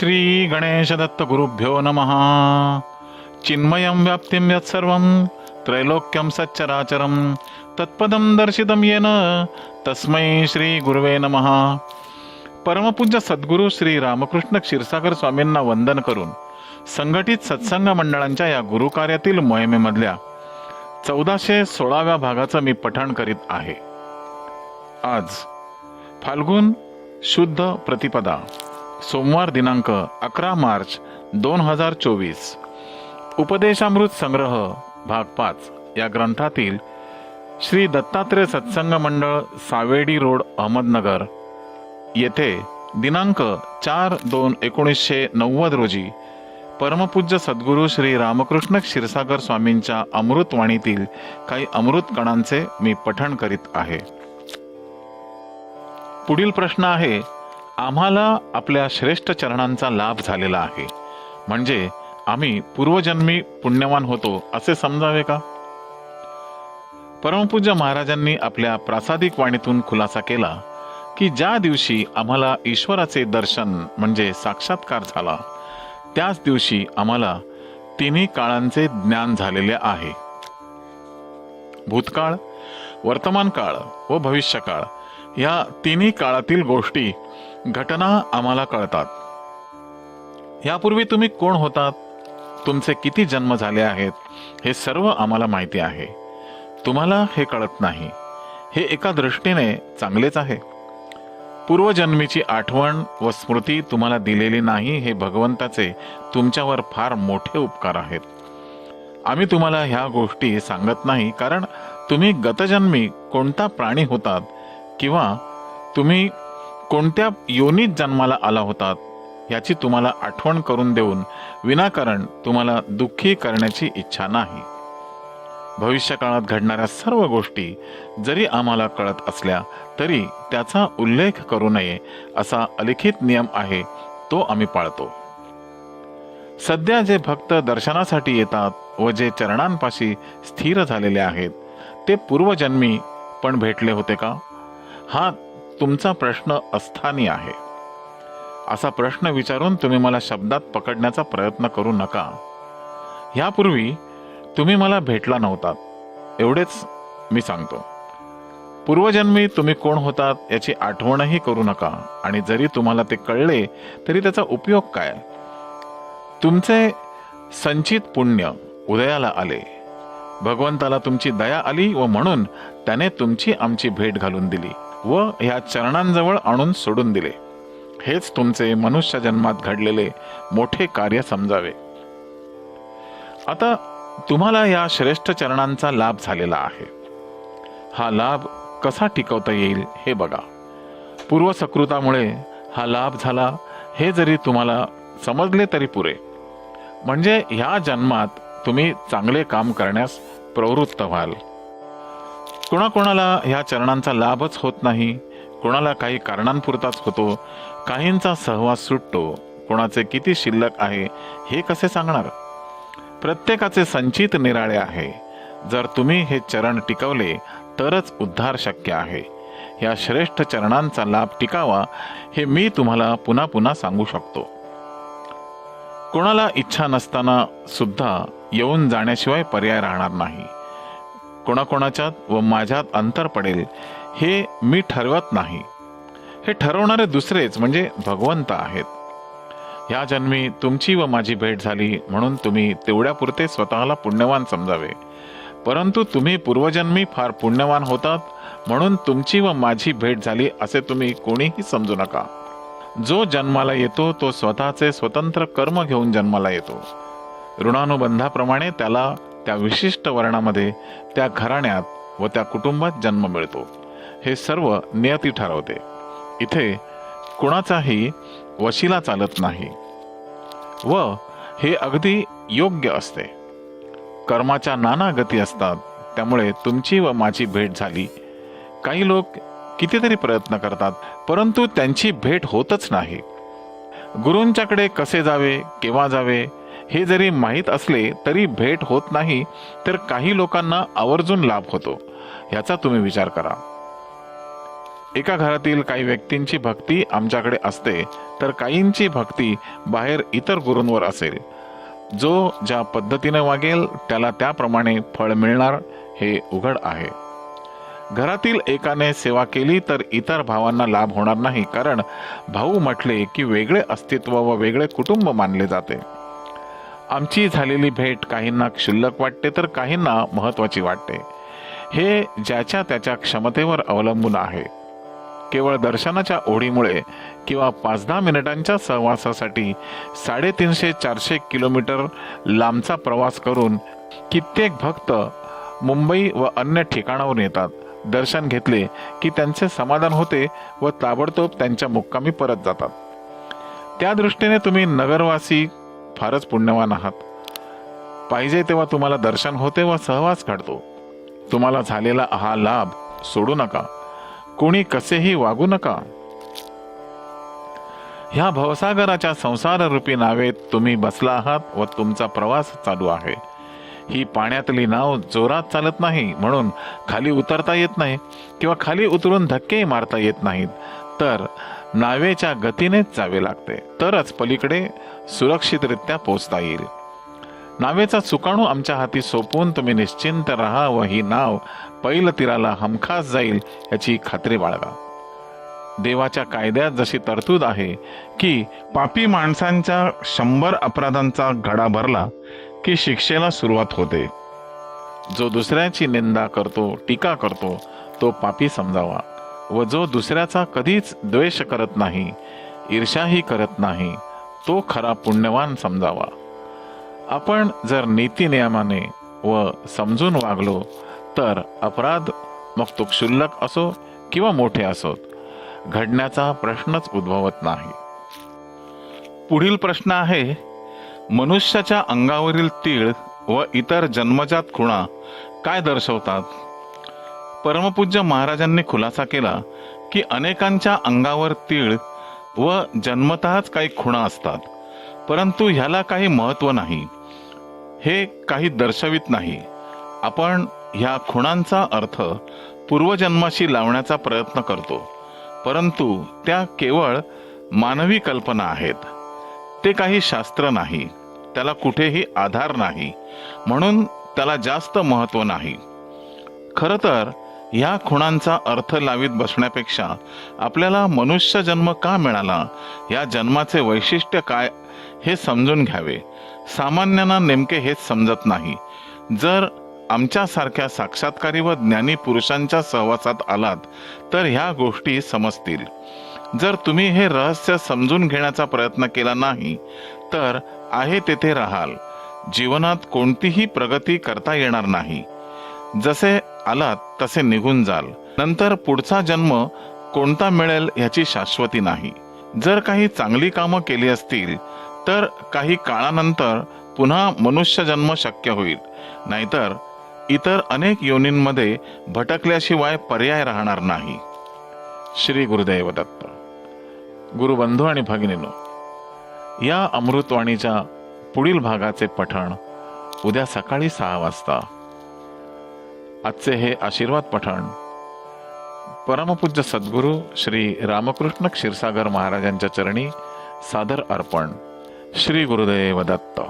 श्री गणेश दत्त गुरुभ्यो नमः। चिन्मयं व्याप्तिं यत्सर्वं त्रैलोक्यं सच्चराचरं तत्पदं दर्शितं येन तस्मै श्री गुरुवे नमः। परमपूज्य सद्गुरू श्री रामकृष्ण क्षीरसागर स्वामींना वंदन करून संघटित सत्संग मंडळांच्या या गुरुकार्यातील मोहिमेमधल्या चौदाशे सोळाव्या भागाचं मी पठण करीत आहे. आज फाल्गुन शुद्ध प्रतिपदा. सोमवार दिनांक अकरा मार्च दोन हजार चोवीस. उपदेशामृत संग्रह भाग पाच या ग्रंथातील श्री दत्तात्रेय सत्संग मंडळ सावेडी रोड अहमदनगर. येथे दिनांक चार दोन एकोणीसशे नव्वद रोजी परमपूज्य सद्गुरू श्री रामकृष्ण क्षीरसागर स्वामींच्या अमृतवाणीतील काही अमृत कणांचे मी पठण करीत आहे. पुढील प्रश्न आहे आम्हाला आपल्या श्रेष्ठ चरणांचा लाभ झालेला आहे. म्हणजे आम्ही पूर्वजन्मी पुण्यवान होतो असे समजावे का? परमपूज्य महाराजांनी आपल्या प्रासादिक वाणीतून खुलासा केला की ज्या दिवशी आम्हाला ईश्वराचे दर्शन म्हणजे साक्षात्कार झाला त्याच दिवशी आम्हाला तिन्ही काळांचे ज्ञान झालेले आहे. भूतकाळ वर्तमान काळ व भविष्यकाळ या तिन्ही काळातील गोष्टी घटना आम्हाला कळतात. यापूर्वी तुम्ही कोण होतात? तुमचे किती जन्म झाले आहेत? हे सर्व आम्हाला माहिती आहे. तुम्हाला हे कळत नाही. हे एका दृष्टीने चांगलेच आहे. पूर्वजन्मीची आठवण व स्मृती तुम्हाला दिलेली नाही हे भगवंताचे तुमच्यावर फार मोठे उपकार आहेत. आम्ही तुम्हाला ह्या गोष्टी सांगत नाही कारण तुम्ही गतजन्मी कोणता प्राणी होतात किंवा तुम्ही कोणत्या योनीत जन्माला आला होतात याची तुम्हाला आठवण करून देऊन विनाकारण तुम्हाला दुःखी करण्याची इच्छा नाही. भविष्यकाळात घडणाऱ्या सर्व गोष्टी जरी आम्हाला कळत असल्या तरी त्याचा उल्लेख करू नये असा अलिखित नियम आहे तो आम्ही पाळतो. सध्या जे भक्त दर्शनासाठी येतात व जे चरणांपाशी स्थिर झालेले आहेत ते पूर्वजन्मी पण भेटले होते का? हा तुमचा प्रश्न अस्थानी आहे. असा प्रश्न विचारून तुम्ही मला शब्दात पकडण्याचा प्रयत्न करू नका. ह्यापूर्वी तुम्ही मला भेटला नव्हतात एवढेच मी सांगतो. पूर्वजन्मी तुम्ही कोण होतात याची आठवणही करू नका आणि जरी तुम्हाला ते कळले तरी त्याचा उपयोग काय? तुमचे संचित पुण्य उदयाला आले. भगवंताला तुमची दया आली व म्हणून त्याने तुमची आमची भेट घालून दिली. व ह्या चरणांजवळ आणून सोडून दिले. हेच तुमचे मनुष्य जन्मात घडलेले मोठे कार्य समजावे. आता तुम्हाला या श्रेष्ठ चरणांचा लाभ झालेला आहे. हा लाभ कसा टिकवता येईल हे बघा. पूर्वसकृतामुळे हा लाभ झाला हे जरी तुम्हाला समजले तरी पुरे. म्हणजे ह्या जन्मात तुम्ही चांगले काम करण्यास प्रवृत्त व्हाल. कोणाकोणाला ह्या चरणांचा लाभच होत नाही कोणाला काही कारणांपुरताच होतो काहींचा सहवास सुटतो कोणाचे किती शिल्लक आहे हे कसे सांगणार? प्रत्येकाचे संचित निराळे आहे. जर तुम्ही हे चरण टिकवले तरच उद्धार शक्य आहे. या श्रेष्ठ चरणांचा लाभ टिकावा हे मी तुम्हाला पुन्हा पुन्हा सांगू शकतो. कोणाला इच्छा नसताना सुद्धा येऊन जाण्याशिवाय पर्याय राहणार नाही. कोणाकोणाच्यात व माझ्यात अंतर पडेल हे मी ठरवत नाही. हे ठरवणारे दुसरेच म्हणजे भगवंत आहेत. ह्या जन्मी तुमची व माझी भेट झाली म्हणून तुम्ही तेवढ्यापुरते स्वतःला पुण्यवान समजावे. परंतु तुम्ही पूर्वजन्मी फार पुण्यवान होतात म्हणून तुमची व माझी भेट झाली असे तुम्ही कोणीही समजू नका. जो जन्माला येतो तो स्वतःचे स्वतंत्र कर्म घेऊन जन्माला येतो. ऋणानुबंधाप्रमाणे त्याला त्या विशिष्ट वर्णामध्ये त्या घराण्यात व त्या कुटुंबात जन्म मिळतो. हे सर्व नियती ठरवते. इथे कुणाचाही वशिला चालत नाही व हे अगदी योग्य असते. कर्माच्या नाना गती असतात त्यामुळे तुमची व माझी भेट झाली. काही लोक कितीतरी प्रयत्न करतात परंतु त्यांची भेट होतच नाही. गुरूंच्याकडे कसे जावे केव्हा जावे हे जरी माहीत असले तरी भेट होत नाही तर काही लोकांना आवर्जून लाभ होतो. याचा तुम्ही विचार करा. एका घरातील काही व्यक्तींची भक्ती आमच्याकडे असते तर काहींची भक्ती बाहेर इतर गुरूंवर असेल. जो ज्या पद्धतीने वागेल त्याला त्याप्रमाणे फळ मिळणार हे उघड आहे. घरातील एकाने सेवा केली तर इतर भावांना लाभ होणार नाही कारण भाऊ म्हटले की वेगळे अस्तित्व व वेगळे कुटुंब मानले जाते. आमची झालेली भेट काहींना क्षुल्लक वाटते तर काहींना महत्वाची वाटते. हे ज्याच्या त्याच्या क्षमतेवर अवलंबून आहे. केवळ दर्शनाच्या ओढीमुळे किंवा पाच दहा मिनिटांच्या सहवासासाठी साडेतीनशे चारशे किलोमीटर लांबचा प्रवास करून कित्येक भक्त मुंबई व अन्य ठिकाणाहून येतात. दर्शन घेतले की त्यांचे समाधान होते व ताबडतोब त्यांच्या मुक्कामी परत जातात. त्या दृष्टीने तुम्ही नगरवासी फारच पुण्यवान आहात. पाहिजे तेव्हा तुम्हाला दर्शन होते व सहवास घडतो. तुम्हाला झालेला हा लाभ सोडू नका. कोणी कसेही वागू नका. ह्या भवसागराच्या संसाररूपी नावेत तुम्ही बसला आहात व तुमचा प्रवास चालू आहे. ही पाण्यातली नाव जोरात चालत नाही म्हणून खाली उतरता येत नाही किंवा खाली उतरून धक्के मारता येत नाहीत. तर नावेच्या गतीनेच जावे लागते. तरच पलीकडे सुरक्षितरित्या पोचता येईल. नावेचा सुकाणू आमच्या हाती सोपवून तुम्ही निश्चिंत राहा व ही नाव पैल तीराला हमखास जाईल याची खात्री बाळगा. देवाच्या कायद्यात जशी तरतूद आहे की पापी माणसांच्या शंभर अपराधांचा घडा भरला की शिक्षेला सुरुवात होते. जो दुसऱ्याची निंदा करतो टीका करतो तो पापी समजावा. व जो दुसऱ्याचा कधीच द्वेष करत नाही ईर्ष्याही करत नाही तो खरा पुण्यवान समजावा. आपण जर नीती नियमाने व समजून वागलो तर अपराध मग तो क्षुल्लक असो किंवा मोठे असोत घडण्याचा प्रश्नच उद्भवत नाही. पुढील प्रश्न आहे मनुष्याच्या अंगावरील तीळ व इतर जन्मजात खुणा काय दर्शवतात? परमपूज्य महाराजांनी खुलासा केला की अनेकांच्या अंगावर तीळ व जन्मतःच काही खुणा असतात परंतु ह्याला काही महत्त्व नाही. हे काही दर्शवित नाही. आपण ह्या खुणांचा अर्थ पूर्वजन्माशी लावण्याचा प्रयत्न करतो परंतु त्या केवळ मानवी कल्पना आहेत. ते काही शास्त्र नाही त्याला कुठेही आधार नाही म्हणून त्याला जास्त महत्त्व नाही. खरं तर या खुणांचा अर्थ लावीत बसण्यापेक्षा आपल्याला मनुष्य जन्म का मिळाला? या जन्माचे वैशिष्ट्य काय? हे समजून घ्यावे. सामान्यांना नेमके हेच समजत नाही. जर आमच्यासारख्या साक्षात्कारी व ज्ञानी पुरुषांच्या सहवासात आलात तर ह्या गोष्टी समजतील. जर तुम्ही हे रहस्य समजून घेण्याचा प्रयत्न केला नाही तर आहे तेथे राहाल. जीवनात कोणतीही प्रगती करता येणार नाही. जसे आलात तसे निघून जाल. नंतर पुढचा जन्म कोणता मिळेल ह्याची शाश्वती नाही. जर काही चांगली कामं केली असतील तर काही काळानंतर पुन्हा मनुष्य जन्म शक्य होईल. नाहीतर इतर अनेक योनींमध्ये भटकल्याशिवाय पर्याय राहणार नाही. श्री गुरुदैव दत्त. गुरुबंधू आणि भगिनीनो या अमृतवाणीच्या पुढील भागाचे पठण उद्या सकाळी सहा वाजता आजचे हे आशीर्वाद पठण. परमपूज्य सद्गुरू श्री रामकृष्ण क्षीरसागर महाराजांच्या चरणी सादर अर्पण. श्री गुरुदेव दत्त.